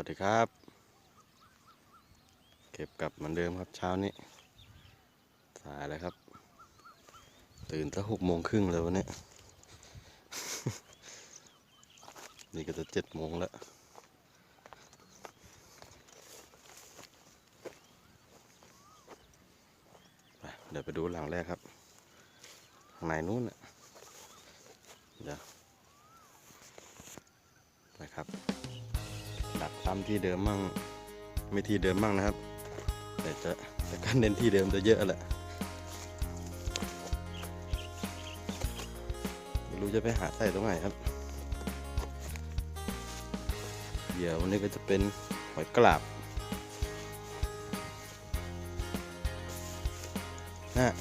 วัสดีครับ เก็บกลับเหมือนเดิมครับเช้านี้ สายแล้วครับ ตื่นตั้งหกโมงครึ่งเลยวันนี้ นี่ก็จะเจ็ดโมงแล้วไปเดี๋ยวไปดูหลังแรกครับข้างในนู้นนะเดี๋ยวนะครับ ดักตามที่เดิมมั่งไม่ที่เดิมมั่งนะครับ แต่จะแต่การเน้นที่เดิมจะเยอะแหละไม่รู้จะไปหาใส่ตรงไหนครับ เดี๋ยววันนี้ก็จะเป็นหอยกราบนะ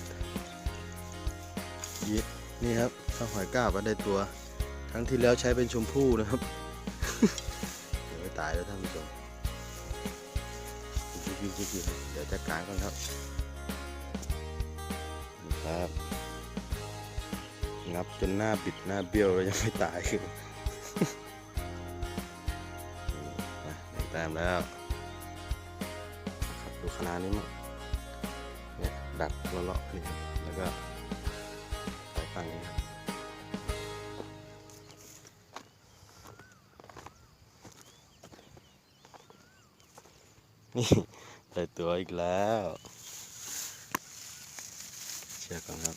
นี่ครับถ้าหอยกราบก็ได้ตัว ครั้งที่แล้วใช้เป็นชมพู่นะครับ ตายแล้วท่านผู้ชมยิบยิบยิบยิบเดี๋ยวจัดการก่อนครับนี่ครับงับจนหน้าบิดหน้าเบี้ยวแล้วยังไม่ตายคือนี่นะได้แต้มแล้วครับดูขนาดนี้มั้งเนี่ยดัดเลาะๆนี่ครับแล้วก็ไปฝั่งนี้ครับ นี่ได้ตัวอีกแล้ว เชือกก่อนครับ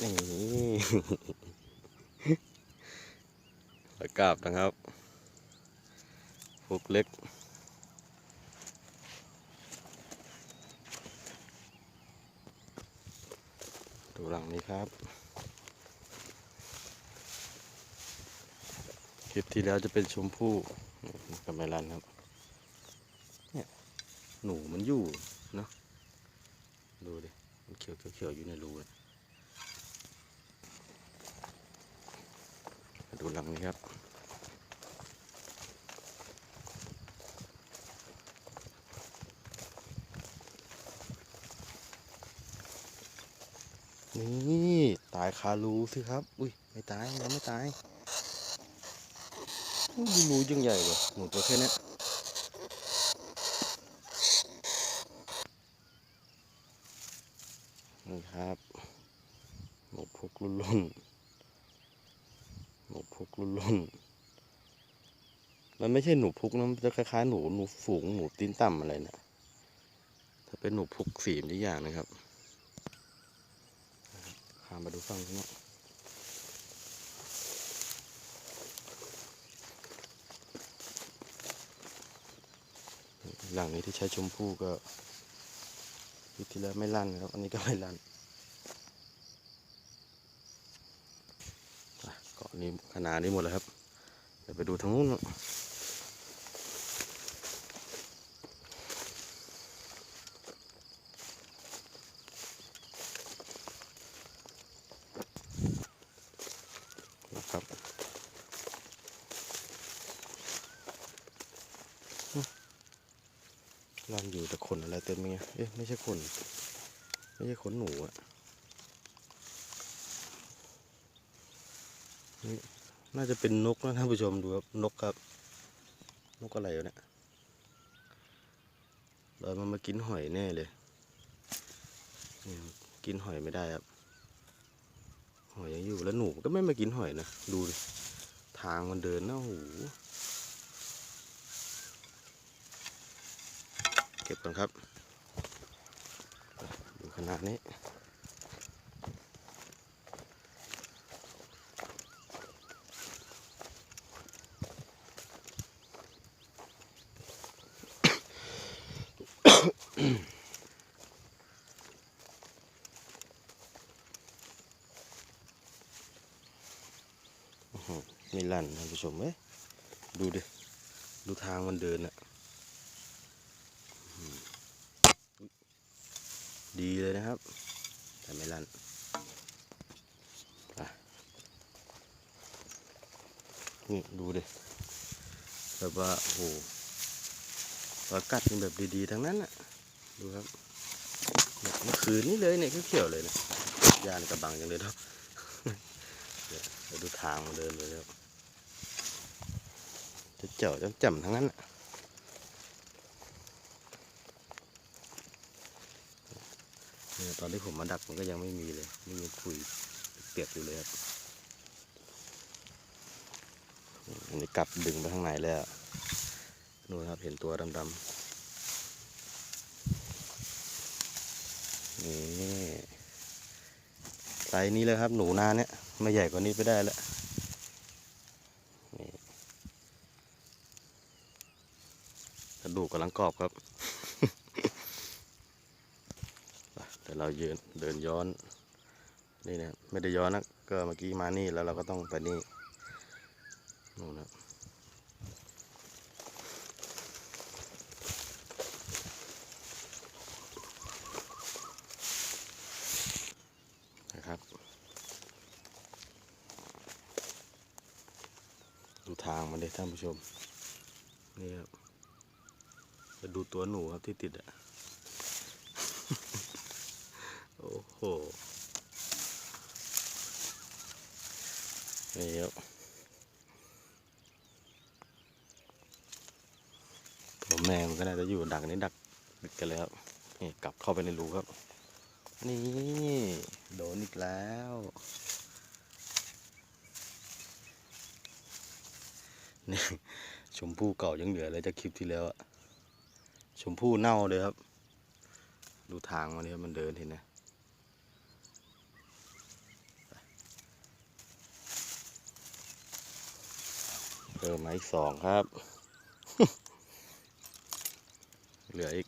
นี่หอยกาบนะครับฟุกเล็กดูหลังนี้ครับ คลิปที่แล้วจะเป็นชมพู่ กับไมลันครับเนี่ยหนูมันอยู่เนาะดูดิมันเขียวเขียวๆอยู่ในรูมาดูหลังนี้ครับนี่ ตายคารูสิครับ อุ้ย ไม่ตายยังไม่ตาย ดูรูยังใหญ่เลยหนูตัวแค่นี้นี่ครับหนูพุกรุ่นรุ่นหนูพุกรุ่นรุ่นมันไม่ใช่หนูพุกนะมันจะคล้ายๆหนูหนูฝูงหนูตีนต่ำอะไรนะถ้าเป็นหนูพุกสีมนอีกอย่างนะครับข้ามมาดูฝั่งนี้ หลังนี้ที่ใช้ชมพู่ก็ทีที่แล้วไม่ลั่นครับ อันนี้ก็ไม่ลั่นเกาะนี้ขนาดนี้หมดแล้วครับ เดี๋ยวไปดูทางนู้นบ้างนะครับ รันอยู่แต่ขนอะไรเต็มเงี้ยเอ๊ะไม่ใช่ขน ไม่ใช่ขนหนูอะนี่น่าจะเป็นนกนะท่านผู้ชมดูครับนกครับ นกอะไรวะเนี่ยเรามันมากินหอยแน่เลยนี่กินหอยไม่ได้ครับหอยยังอยู่แล้วหนูก็ไม่มากินหอยนะ ดูดิทางมันเดินนะโอ้โห ก็บก่อนครับดูขนาดนี้ไม่ลั่นท่านผู้ชมเอ้ยดูดิ ดูทางมันเดินอะ ดีเลยนะครับ แต่ไม่ลั่นนี่ดูดิแบบว่าโอ้หปลากัดเป็นแบบดีๆ ทั้งนั้นน่ะ ดูครับเมื่อคืนนี้เลยเนี่ยเขียวเลยเนะยานกระบังอย่างเลยเนาะเดี๋ยวดูทางมันเดินเลยครับจะเจ๋วจะจ่มทั้งนั้นน่ะเนี่ย ตอนที่ผมมาดักมันก็ยังไม่มีเลยนี่ยังคุยเปียกอยู่เลยครับนนี้กลับดึงไปข้างในแล้วนู่นครับเห็นตัวดำๆนี่ไซส์นี้เลยครับ หนูนาเนี่ยไม่ใหญ่กว่านี้ไปได้แล้วนี่กระดูกกำลังกรอบครับ ไปเดี๋ยวเรายืนเดินย้อนนี่นะไม่ได้ย้อนนะก็เมื่อกี้มานี่แล้วเราก็ต้องไปนี่นู่นนะนะครับดูทางมันเลยท่านผู้ชมนี่ครับจะดูตัวหนูครับที่ติดอะ โอ้โหนี่ครับตัวแม่มันก็น่าจะอยู่ดักนี้ดักดึกกันแล้วนี่กลับเข้าไปในรูครับ นี่ โดนอีกแล้วนี่ชมพู่เก่ายังเหลือเลยจากคลิปที่แล้วอะชมพู่เน่าเลยครับ ดูทางมันนี่มันเดินเห็นนะ เพิ่มมาอีกสองครับ เหลืออีก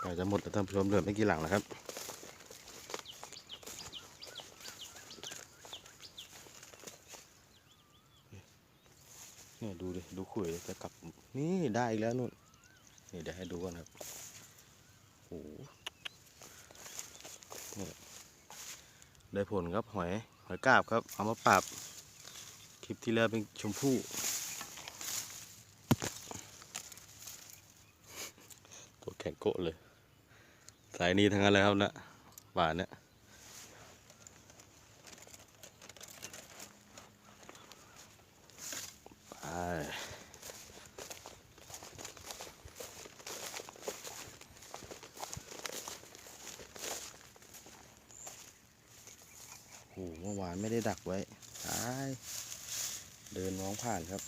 ใกล้จะหมดแล้วท่านผู้ชมเหลือไม่กี่หลังแล้วครับเนี่ยดูดิ ดูขุยจะกลับ นี่ได้อีกแล้วนู่น นี่เดี๋ยวให้ดูก่อนครับโอ้ นี่ได้ผลครับหอยหอยกาบครับ เอามาปรับคลิปที่แล้วเป็นชมพู่ตัวแข็งโกะเลย สายนี้ทั้งนั้นเลยครับนะหวานเนี่ยไปโอ้โหเมื่อวาน ไม่ได้ดักไว้ตายเดินมองผ่านครับ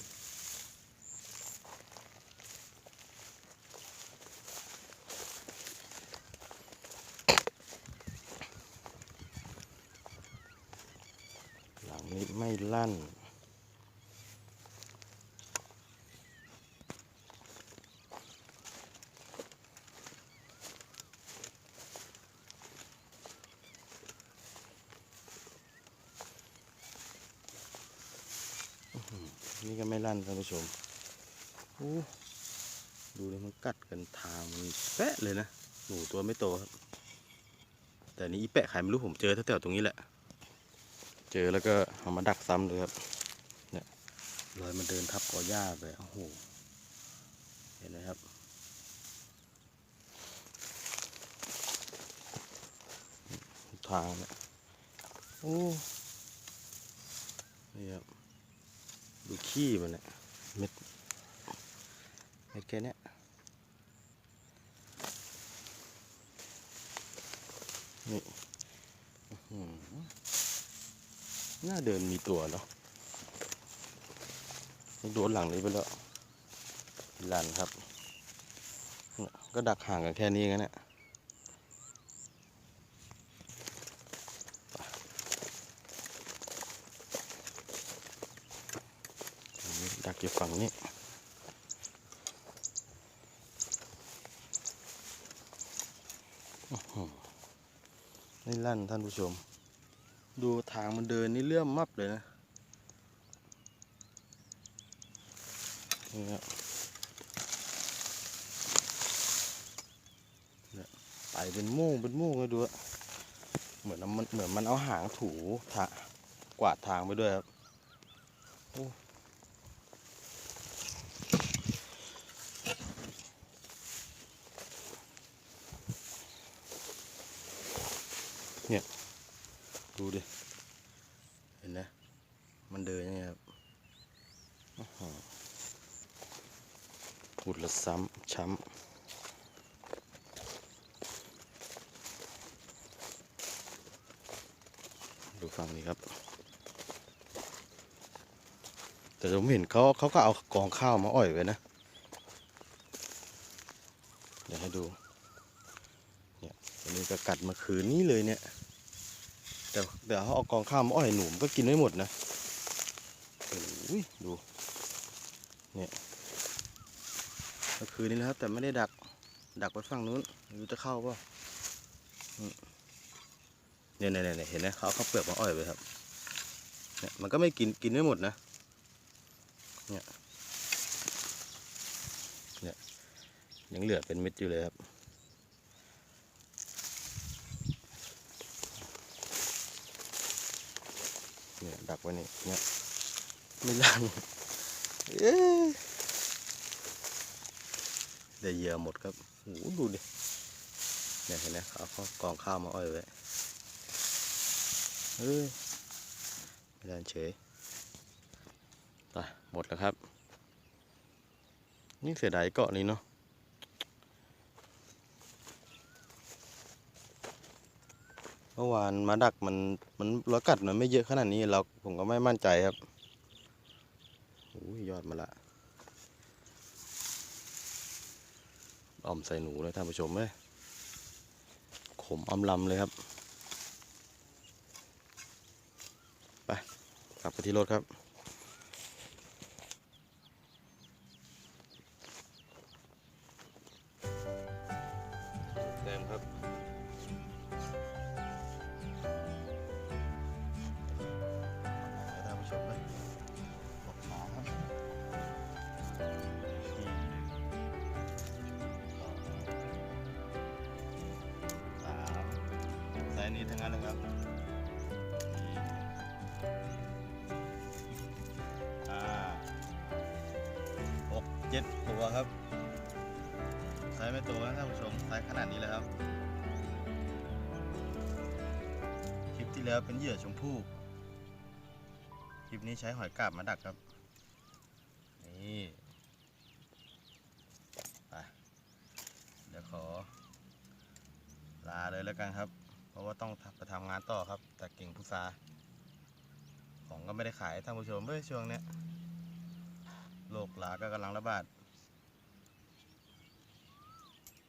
หลังนี้ไม่ลั่น นี่ก็ไม่ลั่นท่านผู้ชมดูเลยมันกัดกันทางมันแปะเลยนะหนูตัวไม่โตครับ แต่นี้อีแปะใครไม่รู้ผมเจอแถวๆตรงนี้แหละ เจอแล้วก็เอามาดักซ้ำเลยครับเนี่ยรอยมันเดินทับกอหญ้าไปโอ้โหเห็นไหมครับทางเนี่ยโอ้นี่ครับ ดูขี้มันเนี่ยเม็ดเม็ดแค่เนี้ยนี่หน่าเดินมีตัวเนาะมันโดนหลังนี้ไปแล้วลันครับ ก็ดักห่างกันแค่นี้กันเนี่ย อันนี้ดักอยู่ฝั่งนี้นี่ลั่นท่านผู้ชม ดูทางมันเดินนี่เลื่อมมับเลยนะนี่ครับไปเป็นโม่งเป็นโม่งเลยดูอะเหมือนมันเหมือนมันเอาหางถูทะกวาดทางไปด้วยครับ เนี่ย ดูดิ เห็นไหมมันเดินยังไงครับอื้อหือพูดและซ้ำ ช้ำดูฝั่งนี้ครับ แต่ผมเห็นเขาเขาก็เอากองข้าวมาอ่อยไว้นะ เดี๋ยวให้ดูเนี่ย อันนี้ก็กัดมาคืนนี้เลยเนี่ยแต่เดี๋ยวเขาเอากองข้าวมาอ้อยหนุ่มก็กินไม่หมดนะโอ้ยดูเนี่ยมื่อคืนนี้นะครับแต่ไม่ได้ดักดักไว้ฝั่งนู้นไม่รู้จะเข้าป่าอืมเนี่ยเนี่ยเนี่ยเห็นไหมเขาเขาเปลือกมาอ้อยไว้ครับเนี่ยมันก็ไม่กินกินไม่หมดนะเนี่ยเนี่ยยังเหลือเป็นเม็ดอยู่เลยครับ เนี่ยดักไว้นี่เนี่ยไม่ลังเอ๊ะได้เยื่อหมดครับโอ้ดูดิเนี่ยเห็นไหมเขาเอากองข้าวมาอ้อยไว้เฮ้ยไม่ได้เฉยไปหมดแล้วครับ นี่เสียดายเกาะนี้เนาะ เมื่อวานมาดักมันมันรกัดมันไม่เยอะขนาดนี้เราผมก็ไม่มั่นใจครับโอ้ยยอดมาละอ่อมใส่หนูเลยท่านผู้ชมเลยขมอมลำเลยครับ ไปกลับไปที่รถครับ นี้ทั้งนั้นเลยครับหกเจ็ดตัวครับไซส์ไม่โตนะท่านผู้ชมไซส์ขนาดนี้เลยครับ คลิปที่แล้วเป็นเหยื่อชมพู่ คลิปนี้ใช้หอยกาบมาดักครับ นี่ไปเดี๋ยวขอลาเลยแล้วกันครับ ราะว่าต้องไปทำงานต่อครับ แต่เก่งพุทราของก็ไม่ได้ขายท่านผู้ชมเว้ยช่วงเนี้ยโรคหลาก็กำลังระบาด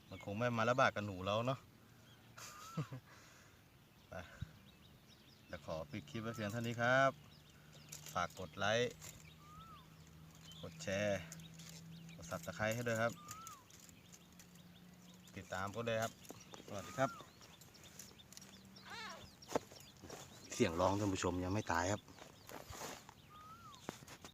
มันคงไม่มาระบาดกับหนูแล้วเนาะไปเดี๋ยวขอปิดคลิปไว้เพียงเท่านี้ครับ ฝากกดไลค์ กดแชร์ กด subscribe ให้ด้วยครับ ติดตามก็ได้ครับ สวัสดีครับ เสียงร้องท่านผู้ชมยังไม่ตายครับ